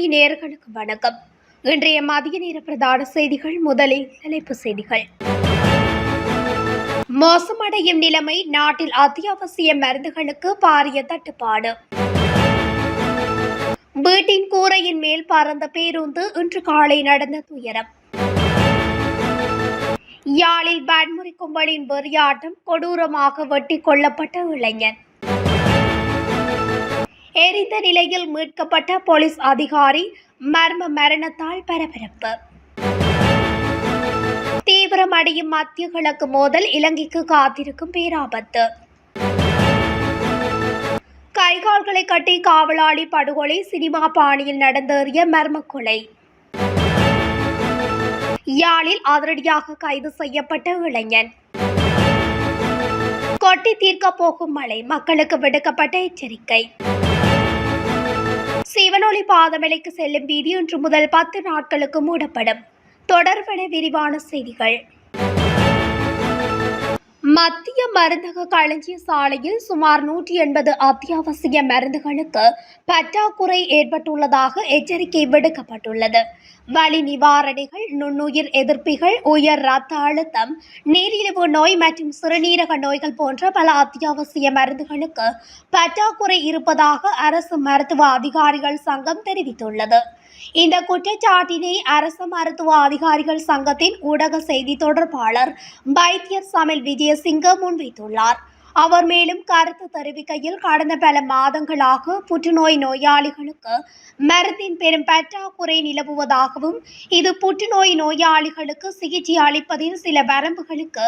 தமிழொலி நேர்களுக்கு வணக்கம். இன்றைய மதிய நேர பிரதான செய்திகள் முதலில் தலைப்பு செய்திகள். மோசமடையும் நிலைமை நாட்டில் அத்தியாவசிய மருந்துகளுக்கு பாரிய தட்டுப்பாடு. வீட்டின் கூரையின் மேல் பறந்த பேருந்து இன்று காலை நடந்த துயரம். யாழில் வன்முறை கும்பலின் வெறியாட்டம் கொடூரமாக வெட்டி கொல்லப்பட்ட இளைஞன். எரிந்த நிலையில் மீட்கப்பட்ட போலீஸ் அதிகாரி மர்ம மரணத்தால் பரபரப்பு. தீவிரம் அடையும் மத்திய கிழக்கு மோதல் இலங்கைக்கு காத்திருக்கும் பேராபத்து. கைகால்களை கட்டி காவலாளி படுகொலை சினிமா பாணியில் நடந்தேறிய மர்ம கொலை. யாழில் அதிரடியாக கைது செய்யப்பட்ட இளைஞன். கொட்டி தீர்க்க போகும் மழை மக்களுக்கு விடுக்கப்பட்ட எச்சரிக்கை. சிவனொளி பாதமலைக்கு செல்லும் வீதி இன்று முதல் பத்து நாட்களுக்கு மூடப்படும். தொடர்பென விரிவான செய்திகள். மத்திய மருந்தக களஞ்சிய சாலையில் சுமார் நூற்றி எண்பது அத்தியாவசிய மருந்துகளுக்கு பற்றாக்குறை ஏற்பட்டுள்ளதாக எச்சரிக்கை விடுக்கப்பட்டுள்ளது. வலி நிவாரணிகள் நுண்ணுயிர் எதிர்ப்பிகள் உயர் இரத்த அழுத்தம் நீரிழிவு நோய் மற்றும் சிறுநீரக நோய்கள் போன்ற பல அத்தியாவசிய மருந்துகளுக்கு பற்றாக்குறை இருப்பதாக அரசு மருத்துவ அதிகாரிகள் சங்கம் தெரிவித்துள்ளது. இந்த குற்றச்சாட்டினை அரசு மருத்துவ அதிகாரிகள் சங்கத்தின் ஊடக செய்தி தொடர்பாளர் வைத்தியர் சமில் விஜயசிங்க முன்வைத்துள்ளார். அவர் மேலும் கருத்து தெரிவிக்கையில் கடந்த பல மாதங்களாக புற்றுநோய் நோயாளிகளுக்கு மருந்தின் பெரும் பற்றாக்குறை நிலவுவதாகவும் இது புற்றுநோய் நோயாளிகளுக்கு சிகிச்சை அளிப்பதில் சில வரம்புகளுக்கு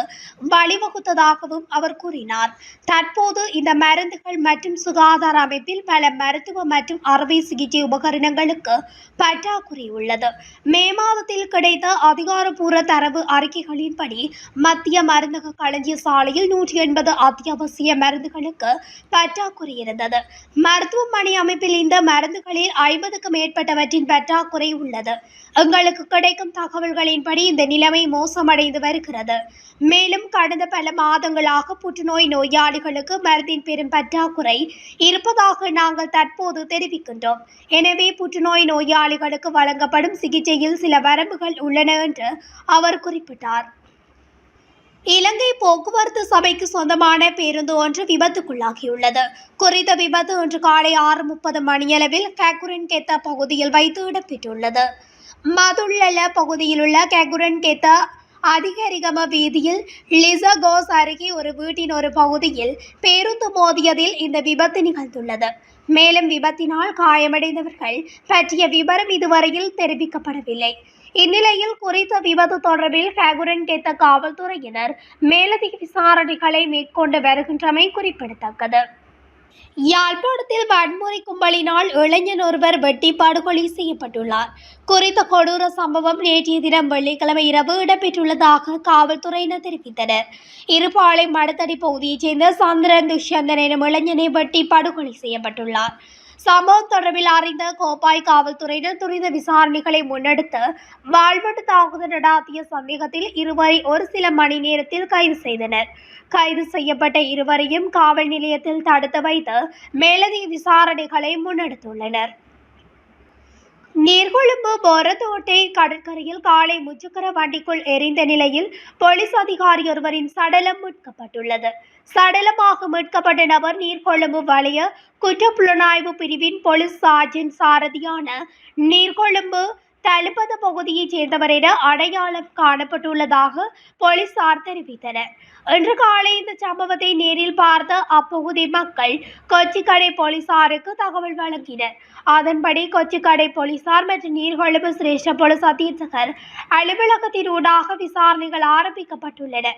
வழிவகுத்ததாகவும் அவர் கூறினார். தற்போது இந்த மருந்துகள் மற்றும் சுகாதார அமைப்பில் பல மருத்துவ மற்றும் அறுவை சிகிச்சை உபகரணங்களுக்கு பற்றாக்குறை உள்ளது. மே மாதத்தில் கிடைத்த அதிகாரப்பூர்வ தரவு அறிக்கைகளின்படி மத்திய மருந்தக களஞ்சிய சாலையில் நூற்றி எண்பது அத்தியாவசிய மருந்துகளுக்கு பற்றாக்குறை இருந்தது. மருத்துவமனை அமைப்பில் இந்த மருந்துகளில் ஐம்பதுக்கு மேற்பட்டவற்றின் பற்றாக்குறை உள்ளது. எங்களுக்கு கிடைக்கும் தகவல்களின்படி இந்த நிலைமை மோசமடைந்து வருகிறது. மேலும் கடந்த பல மாதங்களாக புற்றுநோய் நோயாளிகளுக்கு மருந்தின் பெரும் பற்றாக்குறை இருப்பதாக நாங்கள் தற்போது தெரிவிக்கின்றோம். எனவே புற்றுநோய் நோயாளிகளுக்கு வழங்கப்படும் சிகிச்சையில் சில வரம்புகள் உள்ளன என்று அவர் குறிப்பிட்டார். போக்குவரத்து சபைக்கு சொந்தமான பேருந்து ஒன்று விபத்துக்குள்ளாகியுள்ளது. குறித்த விபத்து இன்று காலை ஆறு முப்பது மணியளவில் கேக்குரன் கெத்த பகுதியில் வைத்து இடம்பெற்றுள்ளது. மதுள்ளல பகுதியில் உள்ள கேக்குரன் கெத்த அதிகரிகம வீதியில் லிசகோஸ் அருகே ஒரு வீட்டின் ஒரு பகுதியில் பேருந்து மோதியதில் இந்த விபத்து நிகழ்ந்துள்ளது. மேலும் விபத்தினால் காயமடைந்தவர்கள் பற்றிய விவரம் இதுவரையில் தெரிவிக்கப்படவில்லை. இந்நிலையில் குறித்த விபத்து தொடர்பில் ஹேகுரன் கேத்த காவல்துறையினர் மேலதிக விசாரணைகளை மேற்கொண்டு வருகின்றமை குறிப்பிடத்தக்கது. யாழ்ப்பாணத்தில் வன்முறை கும்பலினால் இளைஞன் ஒருவர் வெட்டி படுகொலை செய்யப்பட்டுள்ளார். குறித்த கொடூர சம்பவம் நேற்றைய தினம் வெள்ளிக்கிழமை இரவு இடம்பெற்றுள்ளதாக காவல்துறையினர் தெரிவித்தனர். இருபாலை மடத்தடி பகுதியைச் சேர்ந்த சந்திரன் துஷ்யந்தன் எனும் இளைஞனை வெட்டி படுகொலை செய்யப்பட்டுள்ளார். சம்பவம் தொடர்பில் அறிந்த கோப்பாய் காவல்துறையினர் துரித விசாரணைகளை முன்னெடுத்து வாழ்வெட்டு தாக்குதல் நடாத்திய சந்தேகத்தில் இருவரை ஒரு சில மணி நேரத்தில் கைது செய்தனர். கைது செய்யப்பட்ட இருவரையும் காவல் நிலையத்தில் தடுத்து வைத்து மேலதிக விசாரணைகளை முன்னெடுத்துள்ளனர். நீர்கொழும்பு பொரதோட்டை கடற்கரையில் காலை முச்சக்கர வண்டிக்குள் எரிந்த நிலையில் போலீஸ் அதிகாரி ஒருவரின் சடலம் மீட்கப்பட்டுள்ளது. சடலமாக மீட்கப்பட்ட நபர் நீர்கொழும்பு வலய குற்றப்புலனாய்வு பிரிவின் போலீஸ் சார்ஜென்ட் சாரதியான நீர்கொழும்பு தலுப்பத பகுதியைச் சேர்ந்தவர் என அடையாளம் காணப்பட்டுள்ளதாக போலீசார் தெரிவித்தனர். இன்று காலை இந்த சம்பவத்தை நேரில் பார்த்த அப்பகுதி மக்கள் கொச்சிக்கடை போலீசாருக்கு தகவல் வழங்கினர். அதன்படி கொச்சிக்கடை போலீசார் மற்றும் நீர்கொழும்பு சிரேஷ்ட போலீஸ் அத்தீட்சகர் அலுவலகத்தின் ஊடாக விசாரணைகள் ஆரம்பிக்கப்பட்டுள்ளன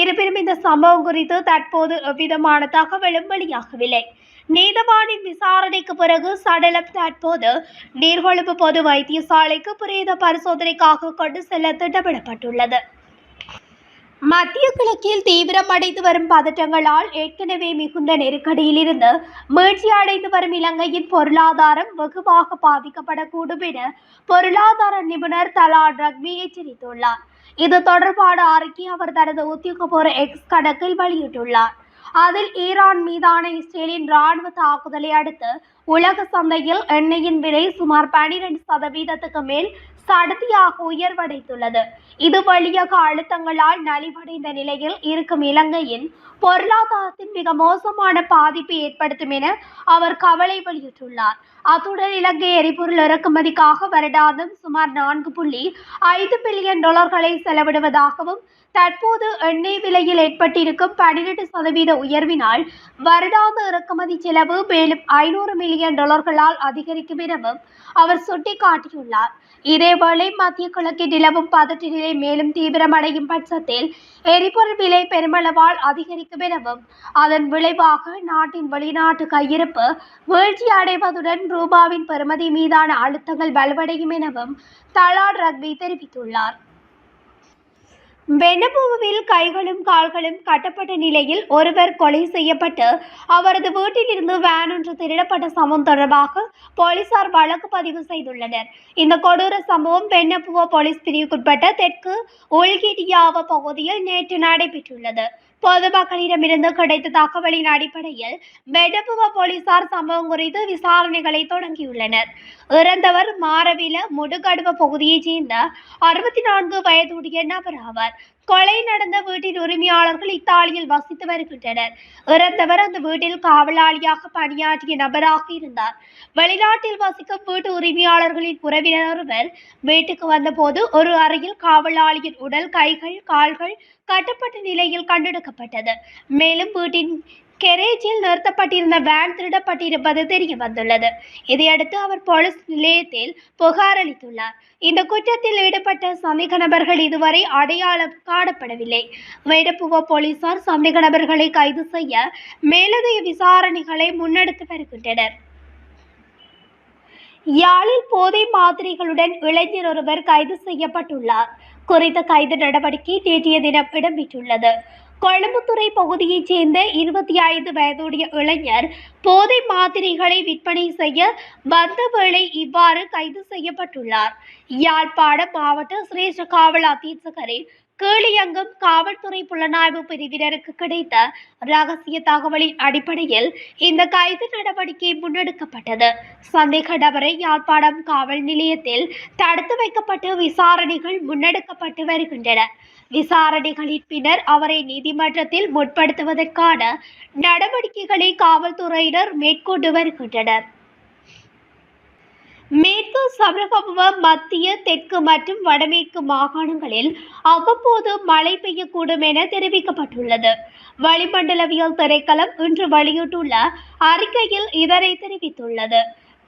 இருப்பினும் இந்த சம்பவம் குறித்து தற்போது எவ்விதமான தகவலும் வெளியாகவில்லை. நீதவானின் விசாரணைக்கு பிறகு சடலம் தற்போது நீர்கொழும்பு பொது வைத்தியசாலைக்கு பிரேத பரிசோதனைக்காக கொண்டு செல்ல திட்டமிடப்பட்டுள்ளது. மத்திய கிழக்கில் தீவிரமடைந்து வரும் பதற்றங்களால் ஏற்கனவே மிகுந்த நெருக்கடியிலிருந்து மீழ்ச்சி அடைந்து வரும் இலங்கையின் பொருளாதாரம் வெகுவாக பாதிக்கப்படக்கூடும் என பொருளாதார நிபுணர் தலா ரக்வி எச்சரித்துள்ளார். இது தொடர்பான அறிக்கை அவர் தனது உத்தியோகபூர்வ எக்ஸ் கணக்கில் வெளியிட்டுள்ளார். அதில் ஈரான் மீதான இஸ்ரேலின் ராணுவ தாக்குதலை அடுத்து உலக சந்தையில் எண்ணெயின் விலை சுமார் பனிரெண்டு சதவீதத்துக்கு மேல் சடுதியாக உயர்வடைந்துள்ளது. இது வழியாக அழுத்தங்களால் நலிவடைந்த நிலையில் இருக்கும் இலங்கையின் பொருளாதாரத்தின் மிக மோசமான பாதிப்பை ஏற்படுத்தும் என அவர் கவலை வெளியிட்டுள்ளார். அத்துடன் இலங்கை எரிபொருள் இறக்குமதிக்காக வருடாந்தம் சுமார் நான்கு புள்ளி ஐந்து பில்லியன் டாலர்களை செலவிடுவதாகவும் தற்போது எண்ணெய் விலையில் ஏற்பட்டிருக்கும் பனிரெண்டு சதவீத உயர்வினால் வருடாந்த இறக்குமதி செலவு மேலும் ஐநூறு மில்லியன் டாலர்களால் அதிகரிக்கும் எனவும் அவர் சுட்டிக்காட்டியுள்ளார். இதேவேளை மத்திய கிழக்கில் நிலவும் பதற்ற நிலை மேலும் தீவிரமடையும் பட்சத்தில் எரிபொருள் விலை பெருமளவால் அதிகரிக்கும் எனவும் அதன் விளைவாக நாட்டின் வெளிநாட்டு கையிருப்பு வீழ்ச்சி அடைவதுடன் ரூபாவின் பெறுமதி மீதான அழுத்தங்கள் வலுவடையும் எனவும் தலாட் ரக்வி தெரிவித்துள்ளார். வெண்ணப்புவில் கைகளும் கால்களும் கட்டப்பட்ட நிலையில் ஒருவர் கொலை செய்யப்பட்டு அவரது வீட்டிலிருந்து வேன் ஒன்று திருடப்பட்ட சம்பவம் தொடர்பாக போலீசார் வழக்கு பதிவு செய்துள்ளனர். இந்த கொடூர சம்பவம் வெண்ணப்புவ போலீஸ் பிரிவுக்குட்பட்ட தெற்கு உள்கிடியாவ பகுதியில் நேற்று நடைபெற்றுள்ளது. பொதுமக்களிடமிருந்து கிடைத்த தகவலின் அடிப்படையில் வெடப்புவ போலீசார் சம்பவம் குறித்து விசாரணைகளை தொடங்கியுள்ளனர். இறந்தவர் மாரவில முடுகடுவ பகுதியைச் சேர்ந்த அறுபத்தி நான்கு வயதுடைய நபர் ஆவார். கொலை நடந்த வீட்டின் உரிமையாளர்கள் இத்தாலியில் வசித்து வருகின்றனர். இறந்தவர் அந்த வீட்டில் காவலாளியாக பணியாற்றிய நபராக இருந்தார். வெளிநாட்டில் வசிக்கும் வீட்டு உரிமையாளர்களின் உறவினர் ஒருவர் வீட்டுக்கு வந்தபோது ஒரு அறையில் காவலாளியின் உடல் கைகள் கால்கள் கட்டப்பட்ட நிலையில் கண்டெடுக்கப்பட்டது. மேலும் வீட்டின் கெரேஜில் நிறுத்தப்பட்டிருந்த வேன் திருடப்பட்டிருப்பது தெரிய வந்துள்ளது. இதையடுத்து அவர் போலீஸ் நிலையத்தில் புகார் அளித்துள்ளார். இந்த குற்றத்தில் ஈடுபட்ட சந்தேக நபர்கள் இதுவரை அடையாளம் காணப்படவில்லை. வேடப்புவ போலீசார் சந்தேக நபர்களை கைது செய்ய மேலதிக விசாரணைகளை முன்னெடுத்து வருகின்றனர். யாழில் போதை மாதிரிகளுடன் இளைஞர் ஒருவர் கைது செய்யப்பட்டுள்ளார். குறித்த கைது நடவடிக்கை நேற்றைய தினம் இடம்பெற்றுள்ளது. கொழும்புத்துறை பகுதியைச் சேர்ந்த இருபத்தி ஐந்து வயதுடைய இளைஞர் போதை மாத்திரைகளை விற்பனை செய்ய வந்த வேளை இவ்வாறு கைது செய்யப்பட்டுள்ளார். யாழ்ப்பாணம் மாவட்ட சிரேஷ்ட காவல் அத்தீட்சகரின் கீழியங்கம் காவல்துறை புலனாய்வு பிரிவினருக்கு கிடைத்த ரகசிய தகவலின் அடிப்படையில் இந்த கைது நடவடிக்கை முன்னெடுக்கப்பட்டது. சந்தேக நபரை யாழ்ப்பாணம் காவல் நிலையத்தில் தடுத்து வைக்கப்பட்டு விசாரணைகள் முன்னெடுக்கப்பட்டு வருகின்றன. விசாரணைகளின் பின்னர் அவரை நீதிமன்றத்தில் முற்படுத்துவதற்கான நடவடிக்கைகளை காவல்துறையினர் மேற்கொண்டு வருகின்றனர். சமரகமுவ மத்திய தெற்கு மற்றும் வடமேற்கு மாகாணங்களில் அவ்வப்போது மழை பெய்யக்கூடும் என தெரிவிக்கப்பட்டுள்ளது. வளிமண்டலவியல் திரைக்களம் இன்று வெளியிட்டுள்ள அறிக்கையில் இதனை தெரிவித்துள்ளது.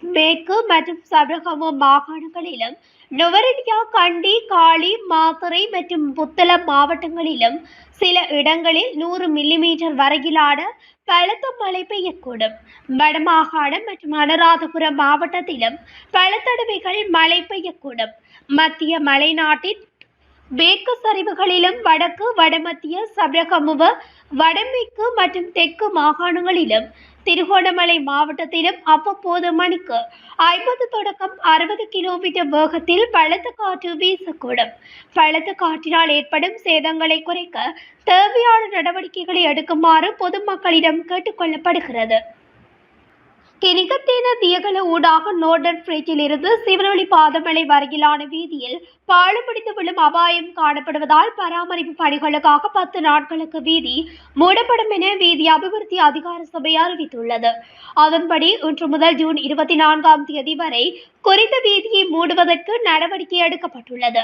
மேற்கு மற்றும் சபரகம மாகாணங்களிலும் நுவரெலியா கண்டி காளி மாத்தறை மற்றும் புத்தளம் மாவட்டங்களிலும் சில இடங்களில் நூறு மில்லிமீட்டர் வரையிலான பலத்த மழை பெய்யக்கூடும் வடமாகாணம் மற்றும் அனுராதபுரம் மாவட்டத்திலும் பல தடவைகள் மழை பெய்யக்கூடும் மத்திய மலைநாட்டின் மேற்கு சரிவுகளிலும் வடக்கு வடமத்திய சபரகமுவ வடமேற்கு மற்றும் தெற்கு மாகாணங்களிலும் திருகோணமலை மாவட்டத்திலும் அவ்வப்போது மணிக்கு ஐம்பது தொடக்கம் அறுபது கிலோமீட்டர் வேகத்தில் பலத்த காற்று வீசக்கூடும். பலத்த காற்றினால் ஏற்படும் சேதங்களை குறைக்க தேவையான நடவடிக்கைகளை எடுக்குமாறு பொதுமக்களிடம் கேட்டுக்கொள்ளப்படுகிறது கிணிகத்தேன தியகல ஊடாக நோர்டன் பிரிட்ஜில் இருந்து சிவனொளி பாதமலை வரையிலான வீதியில் பாழுபிடித்து விழும் அபாயம் காணப்படுவதால் பராமரிப்பு பணிகளுக்காக பத்து நாட்களுக்கு வீதி மூடப்படும் என வீதி அபிவிருத்தி அதிகார சபை அறிவித்துள்ளது. அதன்படி இன்று முதல் ஜூன் இருபத்தி நான்காம் தேதி வரை குறித்த வீதியை மூடுவதற்கு நடவடிக்கை எடுக்கப்பட்டுள்ளது.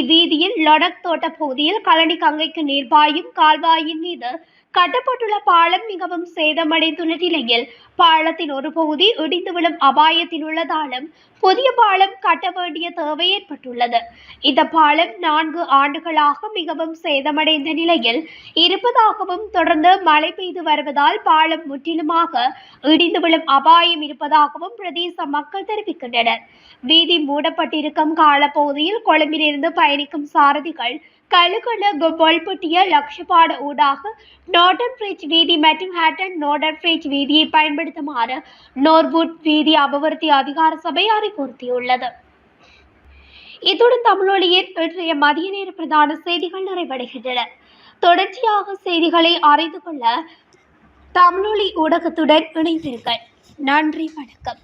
இவ்வீதியில் லொடக் தோட்ட பகுதியில் கழனி கங்கைக்கு நீர் பாயும் கால்வாயின் மீது கட்டப்பட்டுள்ள பாலம் மிகவும் சேதமடைந்துள்ள நிலையில் பாலத்தின் ஒரு பகுதி இடிந்து விழும் அபாயத்தில் உள்ளதாலும் புதிய பாலம் கட்ட வேண்டிய தேவை ஏற்பட்டுள்ளது. இந்த பாலம் நான்கு ஆண்டுகளாக மிகவும் சேதமடைந்த நிலையில் இருப்பதாகவும் தொடர்ந்து மழை பெய்து வருவதால் பாலம் முற்றிலுமாக இடிந்து விழும் அபாயம் இருப்பதாகவும் பிரதேச மக்கள் தெரிவிக்கின்றனர். வீதி மூடப்பட்டிருக்கும் காலப்பகுதியில் கொழும்பிலிருந்து பயணிக்கும் சாரதிகள் கழுகுல கொல்பட்டிய லக்ஷபாட ஊடாக நோர்டன் பிரிட்ஜ் வீதி மற்றும் ஹேட்டன் நோர்டன் பிரிட்ஜ் வீதியை பயன்படுத்துமாறு நோர்வுட் வீதி அபிவிருத்தி அதிகார சபை அறிவுறுத்தியுள்ளது. இத்துடன் தமிழொலியின் இன்றைய மதிய நேர பிரதான செய்திகள் நிறைவடைகின்றன. தொடர்ச்சியாக செய்திகளை அறிந்து கொள்ள தமிழொலி ஊடகத்துடன் இணைந்தீர்கள் நன்றி வணக்கம்.